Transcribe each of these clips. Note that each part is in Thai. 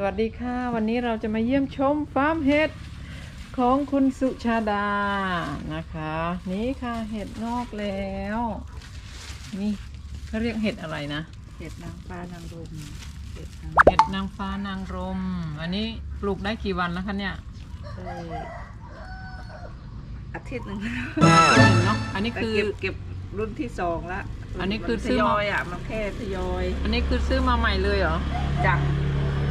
สวัสดีค่ะ วันนี้เราจะมาเยี่ยมชมฟาร์มเห็ดของคุณสุชาดานะคะ นี่ค่ะเห็ดงอกแล้ว นี่เขาเรียกเห็ดอะไรนะ เห็ดนางฟ้านางรมเห็ดนางเห็ดนางฟ้านางรม อันนี้ปลูกได้กี่วันแล้วคะเนี่ยเอ่ออาทิตย์หนึ่งเนาะอันนี้แต่คือ เก็บเก็บรุ่นที่สองละอันนี้คือมัซื้ทอมายอยอะมันแค่ทยอย อันนี้คือซื้อมาใหม่เลยเหรอ จาก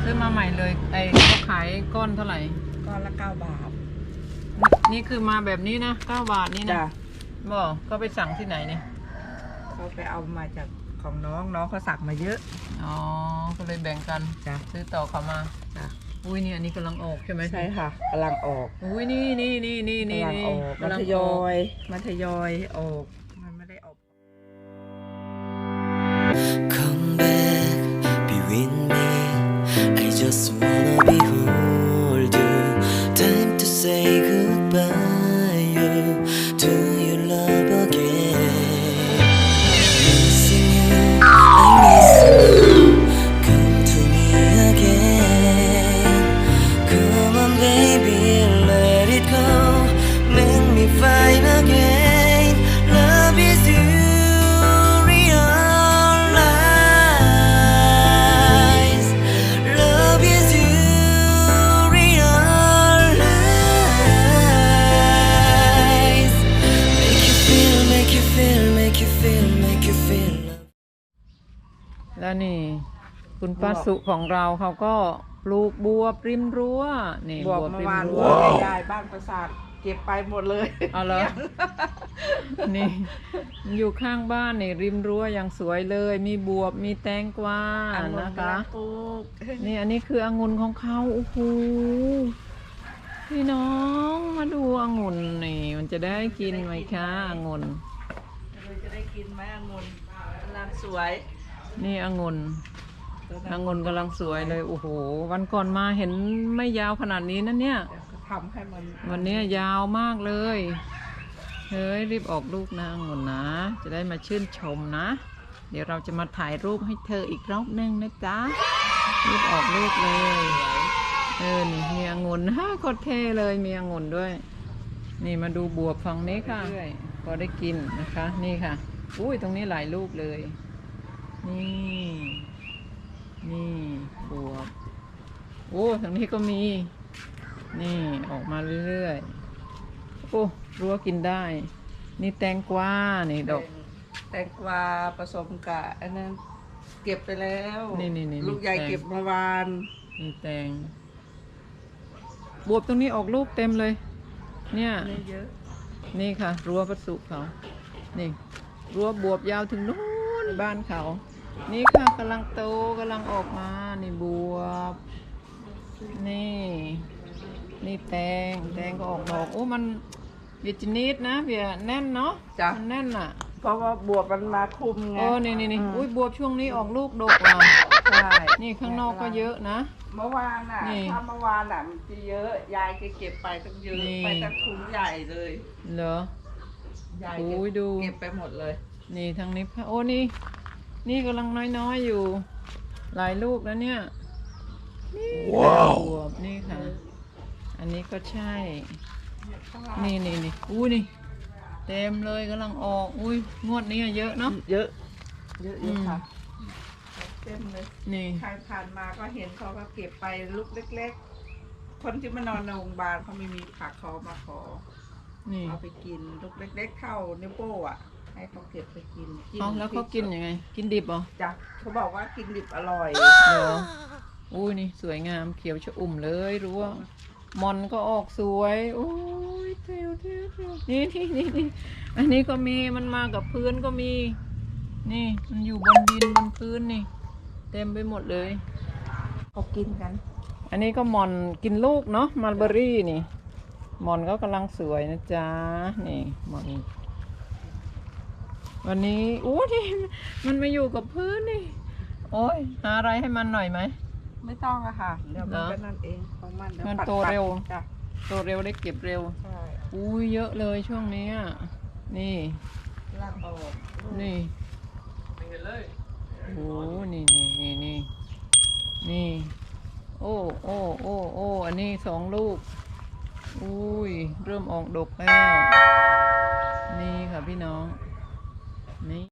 ซื้อมาใหม่เลย ไอ้เขาขายก้อนเท่าไหร่ ก้อนละเก้าบาทนี่คือมาแบบนี้นะเก้าบาทนี่นะจ้ะบอกก็ไปสั่งที่ไหนนี่เขาไปเอามาจากของน้องน้องเขาสั่งมาเยอะ อ๋อ ก็เลยแบ่งกัน จ้ะ ซื้อต่อเขามา จ้ะ อุ้ยนี่อันนี้กำลังออกใช่ไหมใช่ค่ะกำลังออกอุ้ยนี่นี่นี่นี่นี่กำลังออกมันกำลังทอยออกยมันทยอยออกมันไม่ได้ออก to แล้วนี่ คุณป้าสุของเราเขาก็ปลูกบวบริมรั้วนี่บบวกวบเมื่ริอมวานรั้วยายบ้านประสาทเก็บไปหมดเลยเอาเหรอนี่ อยู่ข้างบ้านนี่ริมรั้วอย่างสวยเลย มีบวบมีแตงกวาอันนะนะคะคะปลูกนี่อันนี้คือองุ่นของเขาโอ้โหพี่น้องมาดูองุ่นนี่ มันจะได้กินไหมคะองุ่นเราจะได้กินไหมองุ่นกำลังสวย นี่องุ่นองุ่นกำลังสวยเลย โอ้โห วันก่อนมาเห็นไม่ยาวขนาดนี้นะเนี่ยเดี๋ยวก็ทำให้มันวันนี้ยาวมากเลย เฮ้ย รีบออกลูกนะองุ่นนะ จะได้มาชื่นชมนะ เดี๋ยวเราจะมาถ่ายรูปให้เธออีกรอบหนึงนะจ๊ะ รีบออกลูกเลย เออ นี่มีองุ่นฮ่าโคตรเท่เลย มีองุ่นด้วย นี่มาดูบวบฝั่งนี้ค่ะพอได้กินนะคะ นี่ค่ะ อุ้ย ตรงนี้หลายลูกเลย นี่ นี่บวบโอ้ทางนี้ก็มี นี่ออกมาเรื่อยๆ โอ้รั้วกินได้ นี่แตงกวา นี่ดอก แตงกวาผสมกับอันนั้นเก็บไปแล้วนี่นี่นี่ลูกใหญ่แตง เก็บเมื่อวาน นี่แตง บวบตรงนี้ออกลูกเต็มเลย เนี่ยนี่เยอะนี่ค่ะ รั้วประสุเขา นี่ รั้วบวบยาวถึงนู้นบ้านเขา นี่ค่ะกำลังโตกำลังออกมานี่บวบ นี่ นี่แตงแตงก็ออกดอกโอ้มันเวียจินิดนะเวียแน่นเนาะจ้ะ มันแน่นอะเพราะว่าบวบมันมาคุมไง โอ้นี่นี่นี่อืม อุ้ยบวบช่วงนี้ออกลูกดกว่ะใช่นี่ข้างนอกก็เยอะนะ เมื่อวานน่ะนี่ถ้าเมื่อวานน่ะมันจะเยอะยายก็เก็บไปตั้งเยอะนี่ ไปตั้งถุงใหญ่เลยเหรอ ยายโอ้เก็บยดู เก็บไปหมดเลย นี่ทางนี้ค่ะโอ้นี่ นี่กำลังน้อยๆอยู่ หลายลูกแล้วเนี่ย นี่ว้าวบวบนี่ค่ะ อันนี้ก็ใช่ นี่นี่นี่อุ้ยนี่ เต็มเลยกำลังออก อุ้ยงวดนี้เยอะเนาะ เยอะ เยอะอืเยอะมค่ะเต็มเลย นี่ ใครผ่านมาก็เห็นเขาก็เก็บไปลูกเล็ก ๆ คนที่มานอนในโรงพยาบาลเขาไม่มีผักเขามาขอ นี่ เอาไปกินลูกเล็ก ๆเท่านิ้วโป้งอะ ให้เขาเก็บไปกินจิ้มเอาแล้วเขากินยังไง กินดิบเหรอจ้ะเขาบอกว่ากินดิบอร่อยเหรออุ้ยนี่สวยงามเขียวชะอุ่มเลยรู้ว่ามอนก็ออกสวยโอ้ยเทียวเทียวเทียวนี่นี่นี่นี่อันนี้ก็มีมันมากับพื้นก็มี นี่ มันอยู่บนดินบนพื้นนี่ เต็มไปหมดเลย เขากินกัน อันนี้ก็มอนกินลูกเนาะมัลเบอรี่นี่ มอนก็กำลังสวยนะจ๊ะนี่มอน วันนี้อู้นี่มันมาอยู่กับพื้นนี่ โอ้ยหาอะไรให้มันหน่อยไหม ไม่ต้องอะค่ะเดี๋ยวมันเหรอก็นั่นเองของมันดี๋ยวมันปัดโตปัดเร็ว จ้ะโตเร็วได้เก็บเร็ว ใช่อุ้ยเยอะเลยช่วงเนี้ยนี่ ลากออกนี่โอ้นี่นี่นี่นี่นี่โโอ้โอ้โอ้โอ้อันนี้สองลูก อุ้ย เริ่มออกดกแล้ว นี่ค่ะพี่น้อง Amém.